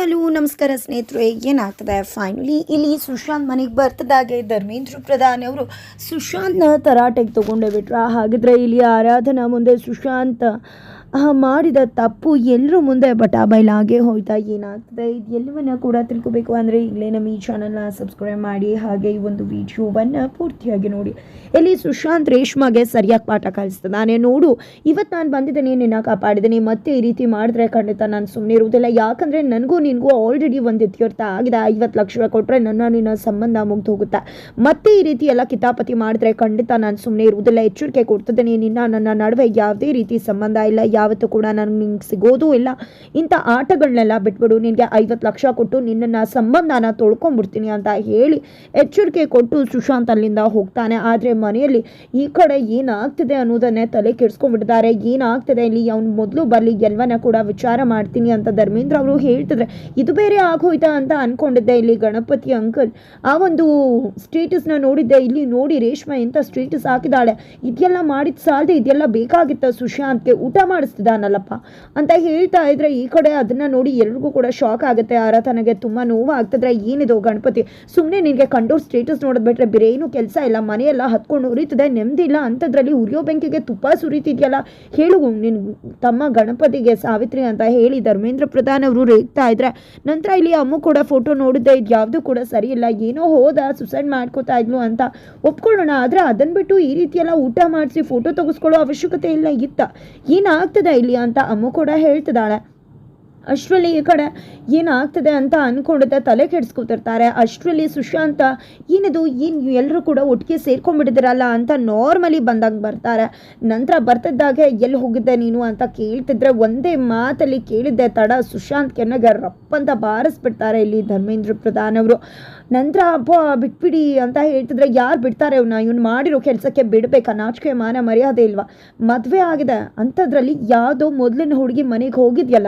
Hello, ನಮಸ್ಕಾರ ಸ್ನೇಹಿತರೆ. ಏನಾಗ್ತದೆ? ಫೈನಲಿ ಇಲ್ಲಿ ಸುಶಾಂತ್ ಮನೆಗೆ ಬರ್ತದಾಗೆ ಧರ್ಮೇಂದ್ರ ಪ್ರಧಾನ್ ಅವರು ಸುಶಾಂತ್ನ ತರಾಟೆಗೆ ತೊಗೊಂಡೇ ಬಿಟ್ರ. ಹಾಗಿದ್ರೆ ಇಲ್ಲಿ ಆರಾಧನಾ ಮುಂದೆ ಸುಶಾಂತ್ ಮಾಡಿದ ತಪ್ಪು ಎಲ್ಲರೂ ಮುಂದೆ ಬಟ ಹಾಗೆ ಹೋಯ್ತಾ ಏನಾಗ್ತದೆ ಇದು ಎಲ್ಲವನ್ನ ಕೂಡ ತಿಳ್ಕೊಬೇಕು ಅಂದರೆ ಇಲ್ಲೇ ನಮ್ಮ ಈ ಚಾನಲ್ನ ಸಬ್ಸ್ಕ್ರೈಬ್ ಮಾಡಿ ಹಾಗೆ ಈ ಒಂದು ವಿಡಿಯೋವನ್ನು ಪೂರ್ತಿಯಾಗಿ ನೋಡಿ. ಎಲ್ಲಿ ಸುಶಾಂತ್ ರೇಷ್ಮಾಗೆ ಸರಿಯಾಗಿ ಪಾಠ ಕಲಿಸ್ತದಾನೆ ನೋಡು ಇವತ್ತು ನಾನು ಬಂದಿದ್ದೇನೆ, ನಿನ್ನ ಕಾಪಾಡಿದ್ದೀನಿ. ಮತ್ತೆ ಈ ರೀತಿ ಮಾಡಿದ್ರೆ ಖಂಡಿತ ನಾನು ಸುಮ್ಮನೆ ಇರುವುದಿಲ್ಲ. ಯಾಕಂದರೆ ನನಗೂ ನಿನಗೂ ಆಲ್ರೆಡಿ ಒಂದು ಇತ್ಯರ್ಥ ಆಗಿದೆ. ಐವತ್ತು ಲಕ್ಷ ರೂಪಾಯಿ ಕೊಟ್ಟರೆ ನನ್ನ ನಿನ್ನ ಸಂಬಂಧ ಮುಗ್ದು ಹೋಗುತ್ತೆ ಮತ್ತೆ ಈ ರೀತಿ ಎಲ್ಲ ಕಿತಾಪತಿ ಮಾಡಿದ್ರೆ ಖಂಡಿತ ನಾನು ಸುಮ್ಮನೆ ಇರುವುದಿಲ್ಲ. ಎಚ್ಚರಿಕೆ ಕೊಡ್ತಿದ್ದೀನಿ. ನಿನ್ನ ನನ್ನ ನಡುವೆ ಯಾವುದೇ ರೀತಿ ಸಂಬಂಧ ಇಲ್ಲ. ಯಾವತ್ತೂ ಕೂಡ ನನಗೆ ನಿಂಗೆ ಸಿಗೋದೂ ಇಲ್ಲ. ಇಂಥ ಆಟಗಳನ್ನೆಲ್ಲ ಬಿಟ್ಬಿಡು, ನಿನಗೆ ಐವತ್ತು ಲಕ್ಷ ಕೊಟ್ಟು ನಿನ್ನನ್ನು ಸಂಬಂಧನ ತೊಳ್ಕೊಂಬಿಡ್ತೀನಿ ಅಂತ ಹೇಳಿ ಎಚ್ಚರಿಕೆ ಕೊಟ್ಟು ಸುಶಾಂತ್ ಅಲ್ಲಿಂದ ಹೋಗ್ತಾನೆ. ಆದರೆ ಮನೆಯಲ್ಲಿ ಈ ಕಡೆ ಏನಾಗ್ತಿದೆ ಅನ್ನೋದನ್ನೇ ತಲೆ ಕೆಡಿಸ್ಕೊಂಡ್ಬಿಟ್ಟಿದ್ದಾರೆ. ಏನಾಗ್ತಿದೆ ಇಲ್ಲಿ? ಅವ್ನು ಮೊದಲು ಬರಲಿ ಎಲ್ಲವನ್ನ ಕೂಡ ವಿಚಾರ ಮಾಡ್ತೀನಿ ಅಂತ ಧರ್ಮೇಂದ್ರ ಅವರು ಹೇಳ್ತಿದ್ರೆ, ಇದು ಬೇರೆ ಆಗೋಯ್ತಾ ಅಂತ ಅನ್ಕೊಂಡಿದ್ದೆ ಇಲ್ಲಿ ಗಣಪತಿ ಅಂಕಲ್. ಆ ಒಂದು ಸ್ಟೇಟಸ್ನ ನೋಡಿದ್ದೆ. ಇಲ್ಲಿ ನೋಡಿ ರೇಷ್ಮೆ ಎಂಥ ಸ್ಟೇಟಸ್ ಹಾಕಿದಾಳೆ ಇದೆಲ್ಲ ಮಾಡಿದ ಸಾಲದೆ ಇದೆಲ್ಲ ಬೇಕಾಗಿತ್ತ ಸುಶಾಂತ್ಗೆ? ಊಟ ಮಾಡಿಸ್ತಿದ್ದಾನಲ್ಲಪ್ಪ ಅಂತ ಹೇಳ್ತಾ ಇದ್ರೆ ಈ ಕಡೆ ಅದನ್ನ ನೋಡಿ ಎಲ್ರಿಗೂ ಕೂಡ ಶಾಕ್ ಆಗುತ್ತೆ. ಆರಾಧನೆಗೆ ತುಂಬಾ ನೋವು ಆಗ್ತಿದ್ರೆ ಏನಿದು ಗಣಪತಿ? ಸುಮ್ಮನೆ ನಿನಗೆ ಕಂಡೋರ್ ಸ್ಟೇಟಸ್ ನೋಡೋದ್ಬಿಟ್ರೆ ಬೇರೆ ಏನು ಕೆಲಸ ಇಲ್ಲ. ಮನೆಯೆಲ್ಲ ಹತ್ಕೊಂಡು ಉರಿತದೆ. ನೆಮ್ಮದಿಲ್ಲ ಅಂಥದ್ರಲ್ಲಿ ಉರಿಯೋ ಬೆಂಕಿಗೆ ತುಪ್ಪ ಸುರಿತಿದ್ಯಲ್ಲ. ಹೇಳು ನಿನ್ ತಮ್ಮ ಗಣಪತಿಗೆ ಸಾವಿತ್ರಿ ಅಂತ ಹೇಳಿ ಧರ್ಮೇಂದ್ರ ಪ್ರಧಾನ್ ಅವರು ರೇಗ್ತಾ ಇದ್ರೆ. ನಂತರ ಇಲ್ಲಿ ಅಮ್ಮು ಕೂಡ ಫೋಟೋ ನೋಡಿದ್ದೆ. ಇದು ಯಾವುದು ಕೂಡ ಸರಿ ಇಲ್ಲ. ಏನೋ ಹೋದ ಸುಸೈಡ್ ಮಾಡ್ಕೋತಾ ಇದ್ಲು ಅಂತ ಒಪ್ಕೊಳ್ಳೋಣ. ಆದ್ರೆ ಅದನ್ನ ಬಿಟ್ಟು ಈ ರೀತಿಯೆಲ್ಲ ಊಟ ಮಾಡಿಸಿ ಫೋಟೋ ತೆಗೆಸ್ಕೊಳ್ಳೋ ಅವಶ್ಯಕತೆ ಇಲ್ಲ ಇತ್ತ. ಏನಾಗ್ತದೆ? ಇಲ್ಲಿ ಅಂತ ಅಮ್ಮು ಕೂಡ ಹೇಳ್ತಿದ್ದಾಳೆ ಅಷ್ಟರಲ್ಲಿ ಈ ಕಡೆ ಏನಾಗ್ತದೆ ಅಂತ ಅಂದ್ಕೊಂಡಿದ್ದೆ ತಲೆ ಕೆಡಿಸ್ಕೊತಿರ್ತಾರೆ. ಅಷ್ಟರಲ್ಲಿ ಸುಶಾಂತ, ಏನಿದು? ಏನು ಎಲ್ಲರೂ ಕೂಡ ಒಟ್ಟಿಗೆ ಸೇರ್ಕೊಂಡ್ಬಿಟ್ಟಿದ್ರಲ್ಲ ಅಂತ ನಾರ್ಮಲಿ ಬಂದಾಗ ಬರ್ತಾರೆ. ನಂತರ ಬರ್ತಿದ್ದಾಗೆ, ಎಲ್ಲಿ ಹೋಗಿದ್ದೆ ನೀನು? ಅಂತ ಕೇಳ್ತಿದ್ರೆ ಒಂದೇ ಮಾತಲ್ಲಿ ಕೇಳಿದ್ದೆ ತಡ ಸುಶಾಂತ್ ಕೆನ್ನಗೆ ರಪ್ಪ ಅಂತ ಬಾರಿಸ್ಬಿಡ್ತಾರೆ ಇಲ್ಲಿ ಧರ್ಮೇಂದ್ರ ಪ್ರಧಾನ್ ಅವರು. ನಂತರ ಅಪ್ಪ ಬಿಟ್ಬಿಡಿ ಅಂತ ಹೇಳ್ತಿದ್ರೆ, ಯಾರು ಬಿಡ್ತಾರೆ ಇವನ್ನ ಇವ್ನು ಮಾಡಿರೋ ಕೆಲಸಕ್ಕೆ ಬಿಡಬೇಕಾ? ನಾಚಿಕೆ, ಮಾನ, ಮರ್ಯಾದೆ ಇಲ್ವಾ? ಮದುವೆ ಆಗಿದೆ. ಅಂಥದ್ರಲ್ಲಿ ಯಾವುದೋ ಮೊದಲಿನ ಹುಡುಗಿ ಮನೆಗೆ ಹೋಗಿದ್ಯಲ್ಲ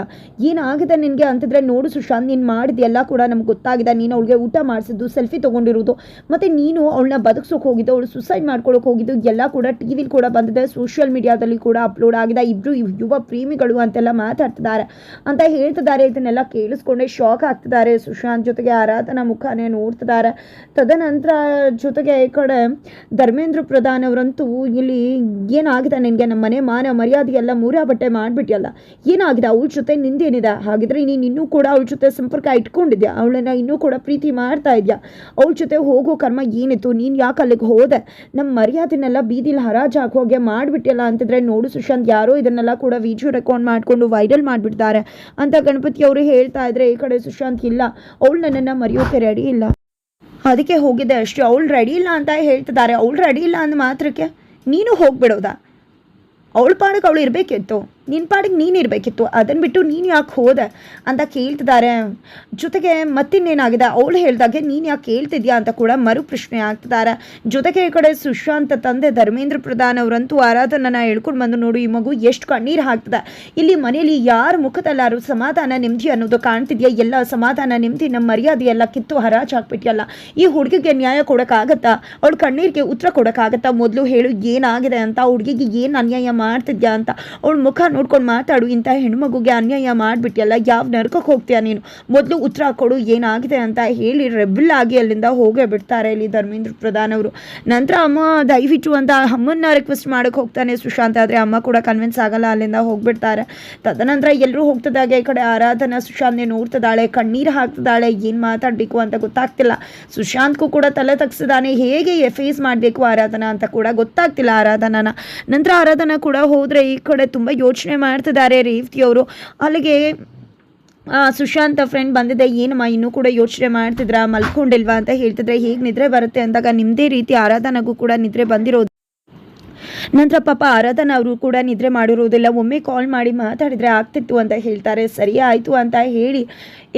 ಏನಾಗಿದೆ ನಿನಗೆ ಅಂತಿದ್ರೆ ನೋಡು ಸುಶಾಂತ್, ನೀನು ಮಾಡಿದ್ಯೆಲ್ಲ ಕೂಡ ನಮ್ಗೆ ಗೊತ್ತಾಗಿದೆ. ನೀನು ಅವಳಿಗೆ ಊಟ ಮಾಡಿಸಿದ್ದು, ಸೆಲ್ಫಿ ತೊಗೊಂಡಿರೋದು. ಮತ್ತು ನೀನು ಅವಳನ್ನ ಬದುಕ್ಸೋಕೆ ಹೋಗಿದ್ದು, ಅವಳು ಸುಸೈಡ್ ಮಾಡ್ಕೊಳಕ್ಕೆ ಹೋಗಿದ್ದು, ಎಲ್ಲ ಕೂಡ ಟಿ ವಿಲಿ ಕೂಡ ಬಂದಿದೆ. ಸೋಷಿಯಲ್ ಮೀಡಿಯಾದಲ್ಲಿ ಕೂಡ ಅಪ್ಲೋಡ್ ಆಗಿದೆ. ಇಬ್ಬರು ಯುವ ಪ್ರೇಮಿಗಳು ಅಂತೆಲ್ಲ ಮಾತಾಡ್ತಿದ್ದಾರೆ. ಅಂತ ಹೇಳ್ತಿದ್ದಾರೆ. ಇದನ್ನೆಲ್ಲ ಕೇಳಿಸ್ಕೊಂಡೆ ಶಾಕ್ ಆಗ್ತಿದ್ದಾರೆ. ಸುಶಾಂತ್ ಜೊತೆಗೆ ಆರಾಧನಾ ಮುಖಾನೇ ನೋಡ್ತಿದ್ದಾರೆ. ತದನಂತರ ಜೊತೆಗೆ ಈ ಕಡೆ ಧರ್ಮೇಂದ್ರ ಪ್ರಧಾನ್ ಅವರಂತೂ ಇಲ್ಲಿ, ಏನಾಗಿದೆ ನಿನಗೆ? ನಮ್ಮ ಮನೆ ಮಾನ ಮರ್ಯಾದೆ ಎಲ್ಲ ಮೂರ ಬಟ್ಟೆ ಮಾಡಿಬಿಟ್ಟಿಯಲ್ಲ ಏನಾಗಿದೆ? ಅವ್ರ ಜೊತೆ ನಿಂದೇನಿದೆ? ಹಾಗಿದ್ರೆ ನೀನು ಇನ್ನೂ ಕೂಡ ಅವಳ ಜೊತೆ ಸಂಪರ್ಕ ಇಟ್ಕೊಂಡಿದ್ಯಾ? ಅವಳನ್ನ ಇನ್ನೂ ಕೂಡ ಪ್ರೀತಿ ಮಾಡ್ತಾ ಇದೆಯಾ? ಅವಳ ಜೊತೆ ಹೋಗೋ ಕರ್ಮ ಏನಿತ್ತು? ನೀನು ಯಾಕೆ ಅಲ್ಲಿಗೆ ಹೋದೆ? ನಮ್ಮ ಮರ್ಯಾದೆನೆಲ್ಲ ಬೀದಿಲಿ ಹರಾಜು ಹಾಕೋಗೆ ಮಾಡಿಬಿಟ್ಟಿಲ್ಲ ಅಂತಂದ್ರೆ ನೋಡು ಸುಶಾಂತ್, ಯಾರೋ ಇದನ್ನೆಲ್ಲ ಕೂಡ ವಿಡಿಯೋ ರೆಕಾರ್ಡ್ ಮಾಡಿಕೊಂಡು ವೈರಲ್ ಮಾಡಿಬಿಡ್ತಾರೆ ಅಂತ ಗಣಪತಿ ಅವರು ಹೇಳ್ತಾ ಇದ್ರೆ ಈ ಕಡೆ ಸುಶಾಂತ್ ಇಲ್ಲ. ಅವಳು ನನ್ನನ್ನು ಮರೆಯೋಕೆ ರೆಡಿ ಇಲ್ಲ. ಅದಕ್ಕೆ ಹೋಗಿದೆ ಅಷ್ಟೇ. ಅವಳು ರೆಡಿ ಇಲ್ಲ ಅಂತ ಹೇಳ್ತಿದ್ದಾರೆ. ಅವಳು ರೆಡಿ ಇಲ್ಲ ಅಂದ ಮಾತ್ರಕ್ಕೆ ನೀನು ಹೋಗ್ಬಿಡೋದಾ? ಅವಳ ಪಾಡಕ್ಕೆ ಅವಳು ಇರಬೇಕಿತ್ತು. ನಿನ್ನ ಪಾಡಿಗೆ ನೀನು ಇರಬೇಕಿತ್ತು. ಅದನ್ನು ಬಿಟ್ಟು ನೀನು ಯಾಕೆ ಹೋದೆ? ಅಂತ ಕೇಳ್ತಿದ್ದಾರೆ ಜೊತೆಗೆ ಮತ್ತಿನ್ನೇನಾಗಿದೆ? ಅವಳು ಹೇಳಿದಾಗೆ ನೀನು ಯಾಕೆ ಕೇಳ್ತಿದ್ಯಾ ಅಂತ ಕೂಡ ಮರು ಪ್ರಶ್ನೆ ಆಗ್ತಿದ್ದಾರೆ ಜೊತೆಗೆ ಈ ಕಡೆ ಸುಶಾಂತ ತಂದೆ ಧರ್ಮೇಂದ್ರ ಪ್ರಧಾನ್ ಅವರಂತೂ ಆರಾಧನನ ಹೇಳ್ಕೊಂಡು ಬಂದು ನೋಡು, ಈ ಮಗು ಎಷ್ಟು ಕಣ್ಣೀರು ಹಾಕ್ತದೆ. ಇಲ್ಲಿ ಮನೆಯಲ್ಲಿ ಯಾರ ಮುಖದಲ್ಲಾರು ಸಮಾಧಾನ, ನೆಮ್ಮದಿ ಅನ್ನೋದು ಕಾಣ್ತಿದ್ಯಾ? ಎಲ್ಲ ಸಮಾಧಾನ, ನೆಮ್ಮದಿ ನಮ್ಮ ಮರ್ಯಾದೆ ಎಲ್ಲ ಕಿತ್ತು ಹರಾಜು ಹಾಕ್ಬಿಟ್ಟಿಯಲ್ಲ ಈ ಹುಡುಗಿಗೆ ನ್ಯಾಯ ಕೊಡೋಕ್ಕಾಗತ್ತಾ? ಅವಳು ಕಣ್ಣೀರಿಗೆ ಉತ್ತರ ಕೊಡೋಕ್ಕಾಗತ್ತಾ? ಮೊದಲು ಹೇಳು ಏನಾಗಿದೆ ಅಂತ ಹುಡುಗಿಗೆ ಏನು ಅನ್ಯಾಯ ಮಾಡ್ತಿದ್ಯಾ ಅಂತ. ಅವಳು ಮುಖ ನೋಡ್ಕೊಂಡು ಮಾತಾಡು. ಇಂಥ ಹೆಣ್ಮಗುಗೆ ಅನ್ಯಾಯ ಮಾಡಿಬಿಟ್ಟಿಯಲ್ಲ ಯಾವ ನರ್ಕಕ್ಕೆ ಹೋಗ್ತೀಯ ನೀನು? ಮೊದಲು ಉತ್ತರ ಕೊಡು, ಏನಾಗಿದೆ ಅಂತ ಹೇಳಿ ರೆಬಲ್ ಆಗಿ ಅಲ್ಲಿಂದ ಹೋಗೇ ಬಿಡ್ತಾರೆ ಇಲ್ಲಿ ಧರ್ಮೇಂದ್ರ ಪ್ರಧಾನ್ ಅವರು. ನಂತರ ಅಮ್ಮ ದಯವಿಟ್ಟು ಅಂತ ಅಮ್ಮನ್ನ ರಿಕ್ವೆಸ್ಟ್ ಮಾಡೋಕೆ ಹೋಗ್ತಾನೆ ಸುಶಾಂತ್, ಆದರೆ ಅಮ್ಮ ಕೂಡ ಕನ್ವಿನ್ಸ್ ಆಗಲ್ಲ, ಅಲ್ಲಿಂದ ಹೋಗಿಬಿಡ್ತಾರೆ. ತದನಂತರ ಎಲ್ಲರೂ ಹೋಗ್ತದಾಗೆ, ಈ ಕಡೆ ಆರಾಧನಾ ಸುಶಾಂತ್ನೇ ನೋಡ್ತಿದ್ದಾಳೆ ಕಣ್ಣೀರು ಹಾಕ್ತಿದ್ದಾಳೆ ಏನು ಮಾತಾಡಬೇಕು ಅಂತ ಗೊತ್ತಾಗ್ತಿಲ್ಲ. ಸುಶಾಂತ್ಗೂ ಕೂಡ ತಲೆ ತಗ್ಸಿದಾನೆ, ಹೇಗೆ ಫೇಸ್ ಮಾಡಬೇಕು ಆರಾಧನಾ ಅಂತ ಕೂಡ ಗೊತ್ತಾಗ್ತಿಲ್ಲ ಆರಾಧನಾನ. ನಂತರ ಆರಾಧನಾ ಕೂಡ ಹೋದರೆ ಈ ಕಡೆ ತುಂಬ ಯೋಚನೆ ಮಾಡ್ತಿದ್ದಾರೆ ರೇವತಿಯವರು ಅಲ್ಲಿಗೆ ಸುಶಾಂತ್ ಫ್ರೆಂಡ್ ಬಂದಿದೆ. ಏನಮ್ಮ, ಇನ್ನೂ ಕೂಡ ಯೋಚನೆ ಮಾಡ್ತಿದ್ರ? ಮಲ್ಕೊಂಡಿಲ್ವಾ ಅಂತ ಹೇಳ್ತಿದ್ರೆ, ಹೇಗೆ ನಿದ್ರೆ ಬರುತ್ತೆ ಅಂದಾಗ ನಿಮ್ಮದೇ ರೀತಿ ಆರಾಧನೆಗೂ ಕೂಡ ನಿದ್ರೆ ಬಂದಿರೋದು. ನಂತರ ಪಾಪ ಆರಾಧನಾ ಅವರು ಕೂಡ ನಿದ್ರೆ ಮಾಡಿರೋದಿಲ್ಲ. ಒಮ್ಮೆ ಕಾಲ್ ಮಾಡಿ ಮಾತಾಡಿದರೆ ಆಗ್ತಿತ್ತು ಅಂತ ಹೇಳ್ತಾರೆ. ಸರಿ ಆಯಿತು ಅಂತ ಹೇಳಿ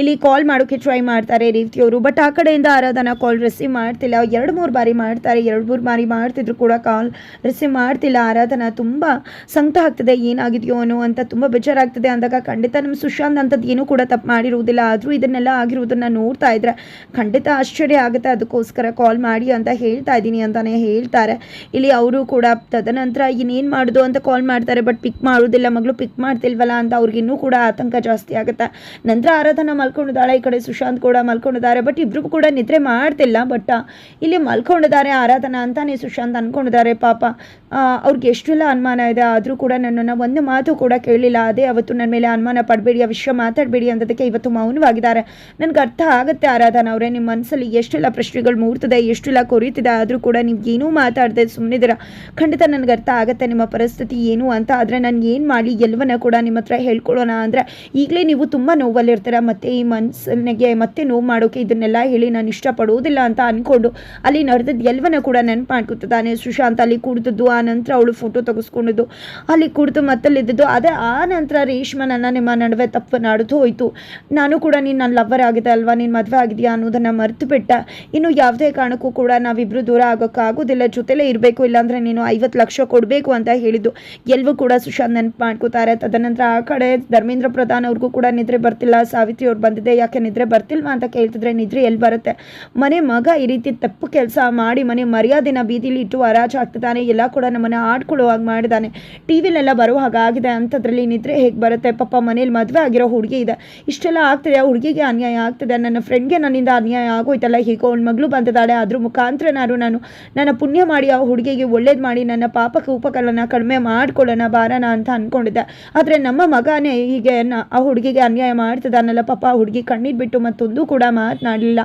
ಇಲ್ಲಿ ಕಾಲ್ ಮಾಡೋಕ್ಕೆ ಟ್ರೈ ಮಾಡ್ತಾರೆ ರೀತಿಯವರು ಬಟ್ ಆ ಕಡೆಯಿಂದ ಆರಾಧನಾ ಕಾಲ್ ರಿಸೀವ್ ಮಾಡ್ತಿಲ್ಲ. ಎರಡು ಮೂರು ಬಾರಿ ಮಾಡ್ತಾರೆ. ಎರಡು ಮೂರು ಬಾರಿ ಮಾಡ್ತಿದ್ರು ಕೂಡ ಕಾಲ್ ರಿಸೀವ್ ಮಾಡ್ತಿಲ್ಲ. ಆರಾಧನಾ ತುಂಬ ಸಂಕಟ ಆಗ್ತದೆ. ಏನಾಗಿದೆಯೋ ಅನ್ನೋ ಅಂತ ತುಂಬ ಬೇಜಾರಾಗ್ತದೆ. ಅಂದಾಗ ಖಂಡಿತ ನಮ್ಮ ಸುಶಾಂತ್ ಅಂಥದ್ದು ಏನೂ ಕೂಡ ತಪ್ಪು ಮಾಡಿರುವುದಿಲ್ಲ. ಆದರೂ ಇದನ್ನೆಲ್ಲ ಆಗಿರುವುದನ್ನು ನೋಡ್ತಾ ಇದ್ರೆ ಖಂಡಿತ ಆಶ್ಚರ್ಯ ಆಗುತ್ತೆ. ಅದಕ್ಕೋಸ್ಕರ ಕಾಲ್ ಮಾಡಿ ಅಂತ ಹೇಳ್ತಾ ಇದ್ದೀನಿ ಅಂತಲೇ ಹೇಳ್ತಾರೆ. ಇಲ್ಲಿ ಅವರು ಕೂಡ ತದನಂತರ ಇನ್ನೇನು ಮಾಡೋದು ಅಂತ ಕಾಲ್ ಮಾಡ್ತಾರೆ. ಬಟ್ ಪಿಕ್ ಮಾಡೋದಿಲ್ಲ. ಮಗಳು ಪಿಕ್ ಮಾಡ್ತಿಲ್ವಲ್ಲ ಅಂತ ಅವ್ರಿಗೆ ಇನ್ನೂ ಕೂಡ ಆತಂಕ ಜಾಸ್ತಿ ಆಗುತ್ತೆ. ನಂತರ ಆರಾಧನಾ ಮಲ್ಕೊಂಡಿದ್ದಾಳೆ. ಈ ಕಡೆ ಸುಶಾಂತ್ ಕೂಡ ಮಲ್ಕೊಂಡಿದ್ದಾರೆ. ಬಟ್ ಇಬ್ಬರು ಕೂಡ ನಿದ್ರೆ ಮಾಡ್ತಿಲ್ಲ. ಬಟ್ ಇಲ್ಲಿ ಮಲ್ಕೊಂಡಿದ್ದಾರೆ ಆರಾಧನಾ ಅಂತಾನೆ ಸುಶಾಂತ್ ಅನ್ಕೊಂಡಿದ್ದಾರೆ. ಪಾಪ ಅವ್ರಿಗೆ ಎಷ್ಟೆಲ್ಲ ಅನುಮಾನ ಇದೆ ಆದರೂ ಕೂಡ ನನ್ನನ್ನು ಒಂದು ಮಾತು ಕೂಡ ಕೇಳಿಲ್ಲ ಅದೇ ಅವತ್ತು ನನ್ನ ಮೇಲೆ ಅನುಮಾನ ಪಡಬೇಡಿ, ಆ ವಿಷಯ ಮಾತಾಡಬೇಡಿ ಅಂದದಕ್ಕೆ ಇವತ್ತು ಮೌನವಾಗಿದ್ದಾರೆ. ನನಗೆ ಅರ್ಥ ಆಗುತ್ತೆ ಆರಾಧನಾ ಅವರೇ. ನಿಮ್ಮ ಮನಸ್ಸಲ್ಲಿ ಎಷ್ಟೆಲ್ಲ ಪ್ರಶ್ನೆಗಳು ಮೂಡ್ತಿದೆ, ಎಷ್ಟೆಲ್ಲ ಕೊರೀತಿದೆ ಆದರೂ ಕೂಡ ನೀವು ಏನೂ ಮಾತಾಡದೆ ಸುಮ್ಮನಿದ್ದೀರ ಖಂಡಿತ ನನಗೆ ಅರ್ಥ ಆಗುತ್ತೆ ನಿಮ್ಮ ಪರಿಸ್ಥಿತಿ ಏನು ಅಂತ. ಆದರೆ ನಾನು ಏನು ಮಾಡಿ ಎಲ್ಲವನ್ನ ಕೂಡ ನಿಮ್ಮ ಹತ್ರ ಹೇಳ್ಕೊಳ್ಳೋಣ ಅಂದರೆ ಈಗಲೇ ನೀವು ತುಂಬ ನೋವಲ್ಲಿರ್ತೀರ. ಮತ್ತು ಈ ಮನಸ್ಸಿಗೆ ಮತ್ತೆ ನೋವು ಮಾಡೋಕೆ ಇದನ್ನೆಲ್ಲ ಹೇಳಿ ನಾನು ಇಷ್ಟಪಡುವುದಿಲ್ಲ ಅಂತ ಅಂದ್ಕೊಂಡು ಅಲ್ಲಿ ನಡೆದದ್ದು ಎಲ್ಲವನ್ನ ಕೂಡ ನೆನಪು ಮಾಡ್ಕೊತಿದ್ದಾನೆ ಸುಶಾಂತ್ ಅಲ್ಲಿ ಕುಡಿದದ್ದು, ಆ ನಂತರ ಅವಳು ಫೋಟೋ ತೆಗೆಸ್ಕೊಂಡಿದ್ದು, ಅಲ್ಲಿ ಕುಡಿದು ಮತ್ತಲ್ಲಿದ್ದು ಅದೇ ಆ ನಂತರ ರೇಷ್ಮ ನನ್ನ ನಿಮ್ಮ ನಡುವೆ ತಪ್ಪು ನಡೆದು ಹೋಯಿತು. ನಾನು ಕೂಡ ನೀನು ನನ್ನ ಲವ್ವರ್ ಆಗಿದೆ ಅಲ್ವಾ? ನೀನು ಮದುವೆ ಆಗಿದೆಯಾ ಅನ್ನೋದನ್ನು ಮರೆತು ಬಿಟ್ಟ ಇನ್ನು ಯಾವುದೇ ಕಾರಣಕ್ಕೂ ಕೂಡ ನಾವಿಬ್ಬರು ದೂರ ಆಗೋಕ್ಕಾಗೋದಿಲ್ಲ. ಜೊತೆಲೇ ಇರಬೇಕು, ಇಲ್ಲಾಂದರೆ ನೀನು ಐವತ್ತು ಲಕ್ಷ ಕೊಡಬೇಕು ಅಂತ ಹೇಳಿದ್ದು. ಎಲ್ಲವೂ ಕೂಡ ಸುಶಾಂತ್ ನೆನಪು ಮಾಡ್ಕೋತಾರೆ. ತದನಂತರ ಆ ಕಡೆ ಧರ್ಮೇಂದ್ರ ಪ್ರಧಾನ್ ಅವ್ರಿಗೂ ಕೂಡ ನಿದ್ರೆ ಬರ್ತಿಲ್ಲ. ಸಾವಿತ್ರಿ ಅವ್ರು ಬಂದಿದೆ, ಯಾಕೆ ನಿದ್ರೆ ಬರ್ತಿಲ್ವಾ ಅಂತ ಕೇಳ್ತಿದ್ರೆ ನಿದ್ರೆ ಎಲ್ಲಿ ಬರುತ್ತೆ? ಮನೆ ಮಗ ಈ ರೀತಿ ತಪ್ಪು ಕೆಲಸ ಮಾಡಿ ಮನೆ ಮರ್ಯಾದೆನ ಬೀದಿಲಿ ಇಟ್ಟು ಹರಾಜು ಹಾಕ್ತಿದ್ದಾನೆ ಎಲ್ಲ ಕೂಡ ನಮ್ಮನ್ನು ಆಡ್ಕೊಳ್ಳೋ ಹಾಗೆ ಮಾಡಿದ್ದಾನೆ. ಟಿ ವಿಲೆಲ್ಲ ಬರೋ ಹಾಗಾಗಿದೆ ಅಂಥದ್ರಲ್ಲಿ ನಿದ್ರೆ ಹೇಗೆ ಬರುತ್ತೆ? ಪಾಪ ಮನೇಲಿ ಮದುವೆ ಆಗಿರೋ ಹುಡುಗಿ ಇದೆ. ಇಷ್ಟೆಲ್ಲ ಆಗ್ತಿದೆ, ಆ ಹುಡುಗಿಗೆ ಅನ್ಯಾಯ ಆಗ್ತಿದೆ. ನನ್ನ ಫ್ರೆಂಡ್ಗೆ ನನ್ನಿಂದ ಅನ್ಯಾಯ ಆಗೋಯ್ತಲ್ಲ, ಹೀಗೆ ಒಂದು ಮಗಳು ಬಂದಿದ್ದಾಳೆ ಅದ್ರ ಮುಖಾಂತರ ನಾನು ನಾನು ನನ್ನ ಪುಣ್ಯ ಮಾಡಿ ಆ ಹುಡುಗಿಗೆ ಒಳ್ಳೇದು ಮಾಡಿ, ನನ್ನ ಪಾಪಕ್ಕೆ ಉಪಕರಣ ಕಡಿಮೆ ಮಾಡ್ಕೊಳ್ಳೋಣ, ಬಾರಣ ಅಂತ ಅಂದ್ಕೊಂಡಿದ್ದೆ ಆದರೆ ನಮ್ಮ ಮಗನೇ ಹೀಗೆ ಆ ಹುಡುಗಿಗೆ ಅನ್ಯಾಯ ಮಾಡ್ತಿದ್ದಾನಲ್ಲ, ಪಾಪ ಹುಡುಗಿ ಕಣ್ಣೀರು ಬಿಟ್ಟು ಮತ್ತೊಂದು ಕೂಡ ಮಾತನಾಡಲಿಲ್ಲ.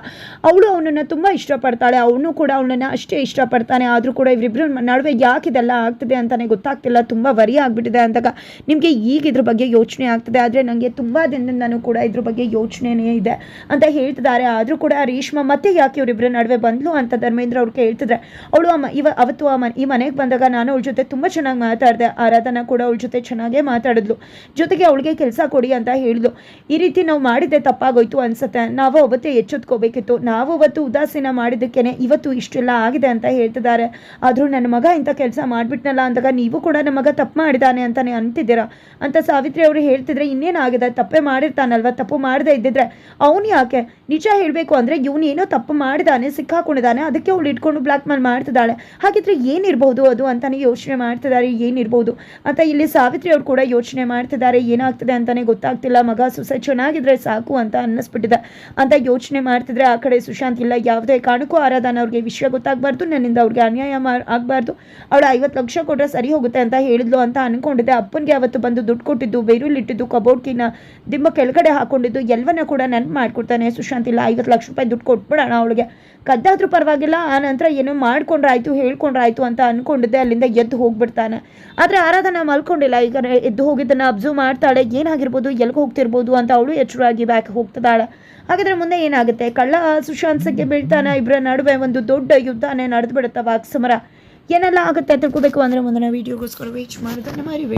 ಅವಳು ಅವನನ್ನು ತುಂಬ ಇಷ್ಟಪಡ್ತಾಳೆ. ಅವನು ಕೂಡ ಅವನನ್ನು ಅಷ್ಟೇ ಇಷ್ಟಪಡ್ತಾನೆ. ಆದರೂ ಕೂಡ ಇವರಿಬ್ಬರ ನಡುವೆ ಯಾಕೆ ಇದೆಲ್ಲ ಆಗ್ತಿದೆ ಅಂತಲೇ ಗೊತ್ತಾಗ್ತಿಲ್ಲ. ತುಂಬ ವರಿ ಆಗಿಬಿಟ್ಟಿದೆ ಅಂದಾಗ ನಿಮಗೆ ಈಗ ಇದ್ರ ಬಗ್ಗೆ ಯೋಚನೆ ಆಗ್ತದೆ. ಆದರೆ ನನಗೆ ತುಂಬ ದಿನದಿಂದನೂ ಕೂಡ ಇದ್ರ ಬಗ್ಗೆ ಯೋಚನೆನೇ ಇದೆ ಅಂತ ಹೇಳ್ತಿದ್ದಾರೆ. ಆದರೂ ಕೂಡ ರೇಷ್ಮಾ ಮತ್ತೆ ಯಾಕೆ ಇವರಿಬ್ಬರ ನಡುವೆ ಬಂದ್ಲು ಅಂತ ಧರ್ಮೇಂದ್ರ ಅವ್ರು ಕೇಳ್ತಿದ್ರೆ, ಅವಳು ಅಮ್ಮ ಇವ, ಅವತ್ತು ಆ ಈ ಮನೆಗೆ ಬಂದಾಗ ನಾನು ಅವಳ ಜೊತೆ ತುಂಬ ಚೆನ್ನಾಗಿ ಮಾತಾಡಿದೆ. ಆರಾಧನಾ ಕೂಡ ಅವಳ ಜೊತೆ ಚೆನ್ನಾಗೇ ಮಾತಾಡಿದ್ಲು. ಜೊತೆಗೆ ಅವಳಿಗೆ ಕೆಲಸ ಕೊಡಿ ಅಂತ ಹೇಳಿದ್ಲು. ಈ ರೀತಿ ನಾವು ಮಾಡಿದ್ದೆ ತಪ್ಪಾಗೋಯ್ತು ಅನ್ಸುತ್ತೆ. ನಾವು ಅವತ್ತೇ ಎಚ್ಚೆತ್ಕೋಬೇಕಿತ್ತು. ನಾವು ಅವತ್ತು ಉದಾಸೀನ ಮಾಡಿದ್ದಕ್ಕೇನೆ ಇವತ್ತು ಇಷ್ಟೆಲ್ಲ ಆಗಿದೆ ಅಂತ ಹೇಳ್ತಿದ್ದಾರೆ. ಆದರೂ ನನ್ನ ಮಗ ಇಂಥ ಕೆಲಸ ಮಾಡಿಬಿಟ್ನಲ್ಲ ಅಂದಾಗ ನೀವು ಕೂಡ ನನ್ನ ಮಗ ತಪ್ಪು ಮಾಡಿದ್ದಾನೆ ಅಂತಾನೆ ಅಂತಿದ್ದೀರಾ? ಅಂತ ಸಾವಿತ್ರಿ ಅವರು ಹೇಳ್ತಿದ್ರೆ ಇನ್ನೇನಾಗಿದೆ ತಪ್ಪೇ ಮಾಡಿರ್ತಾನಲ್ವ? ತಪ್ಪು ಮಾಡದೇ ಇದ್ದಿದ್ರೆ. ಅವನು ಯಾಕೆ? ನಿಜ ಹೇಳಬೇಕು ಅಂದರೆ ಇವನು ಏನೋ ತಪ್ಪು ಮಾಡಿದಾನೆ ಸಿಕ್ಕಾಕೊಂಡಿದ್ದಾನೆ ಅದಕ್ಕೆ ಅವಳು ಇಟ್ಕೊಂಡು ಬ್ಲ್ಯಾಕ್ ಮೇಲ್ ಮಾಡ್ತಿದ್ದಾಳೆ. ಹಾಗಿದ್ರೆ ಏನಿರ್ಬೋದು ಅದು ಅಂತಾನೆ ಯೋಚನೆ ಮಾಡ್ತಿದ್ದಾರೆ. ಏನಿರ್ಬೋದು ಅಂತ ಇಲ್ಲಿ ಸಾವಿತ್ರಿ ಅವ್ರು ಕೂಡ ಯೋಚನೆ ಮಾಡ್ತಿದ್ದಾರೆ. ಏನಾಗ್ತದೆ ಅಂತಾನೆ ಗೊತ್ತಾಗ್ತಿಲ್ಲ. ಮಗ ಸೊಸೆ ಚೆನ್ನಾಗಿದ್ರೆ ಸಾಕು. ಅಂತ ಅನ್ನಿಸ್ಬಿಟ್ಟಿದೆ. ಅಂತ ಯೋಚನೆ ಮಾಡ್ತಿದ್ರೆ ಆ ಕಡೆ ಸುಶಾಂತ್ ಇಲ್ಲ, ಯಾವುದೇ ಕಾರಣಕ್ಕೂ ಆರಾಧನ ಅವ್ರಿಗೆ ವಿಷಯ ಗೊತ್ತಾಗಬಾರ್ದು, ನನ್ನಿಂದ ಅವ್ರಿಗೆ ಅನ್ಯಾಯ ಆಗಬಾರ್ದು. ಅವಳು ಐವತ್ತು ಲಕ್ಷ ಕೊಟ್ಟರೆ ಸರಿ ಹೋಗುತ್ತೆ ಅಂತ ಹೇಳಿದ್ಲು ಅಂತ ಅನ್ಕೊಂಡಿದ್ದೆ. ಅಪ್ಪನಿಗೆ ಅವತ್ತು ಬಂದು ದುಡ್ಡು ಕೊಟ್ಟಿದ್ದು ಬೇರುಲಿಟ್ಟಿದ್ದು ಕಬೋರ್ಡ್ಕಿನ ದಿಂಬ ಕೆಳಗಡೆ ಹಾಕೊಂಡಿದ್ದು, ಎಲ್ಲವನ್ನ ಕೂಡ ನೆನ್ಪು ಮಾಡ್ಕೊಡ್ತಾನೆ ಸುಶಾಂತ್ ಇಲ್ಲ, ಐವತ್ತು ಲಕ್ಷ ರೂಪಾಯಿ ದುಡ್ಡು ಕೊಟ್ಬಿಡೋಣ ಅವಳಿಗೆ. ಕದ್ದಾದ್ರೂ ಪರವಾಗಿಲ್ಲ, ಆ ನಂತರ ಏನೋ ಮಾಡ್ಕೊಂಡ್ರಾಯ್ತು, ಹೇಳ್ಕೊಂಡ್ರಾಯ್ತು ಅಂತ ಅನ್ಕೊಂಡಿದ್ದೆ, ಅಲ್ಲಿಂದ ಎದ್ದು ಹೋಗ್ಬಿಡ್ತಾನೆ. ಆದರೆ ಆರಾಧನಾ ಮಲ್ಕೊಂಡಿಲ್ಲ, ಈಗ ಎದ್ದು ಹೋಗಿದ್ದನ್ನು ಅಬ್ಸರ್ವ್ ಮಾಡ್ತಾಳೆ, ಏನಾಗಿರ್ಬೋದು ಎಲ್ಲಿಗೆ ಹೋಗ್ತಿರ್ಬೋದು ಅಂತ ಅವಳು ಎಚ್ಚರವಾಗಿ ಬ್ಯಾಕ್ ಹೋಗ್ತದಾಳ. ಹಾಗಾದ್ರೆ ಮುಂದೆ ಏನಾಗುತ್ತೆ? ಕಳ್ಳ ಸುಶಾಂತಕ್ಕೆ ಬೀಳ್ತಾನ. ಇಬ್ಬರ ನಡುವೆ ಒಂದು ದೊಡ್ಡ ಯುದ್ಧನೇ ನಡೆದು ಬಿಡುತ್ತೆ ಏನೆಲ್ಲ ಆಗುತ್ತೆ ತಿಳ್ಕೊಬೇಕು ಅಂದರೆ ಮುಂದಿನ ವೀಡಿಯೋಗೋಸ್ಕರ ವೇಚ್ ಮಾಡೋದನ್ನು ಮರಿಬೇಡಿ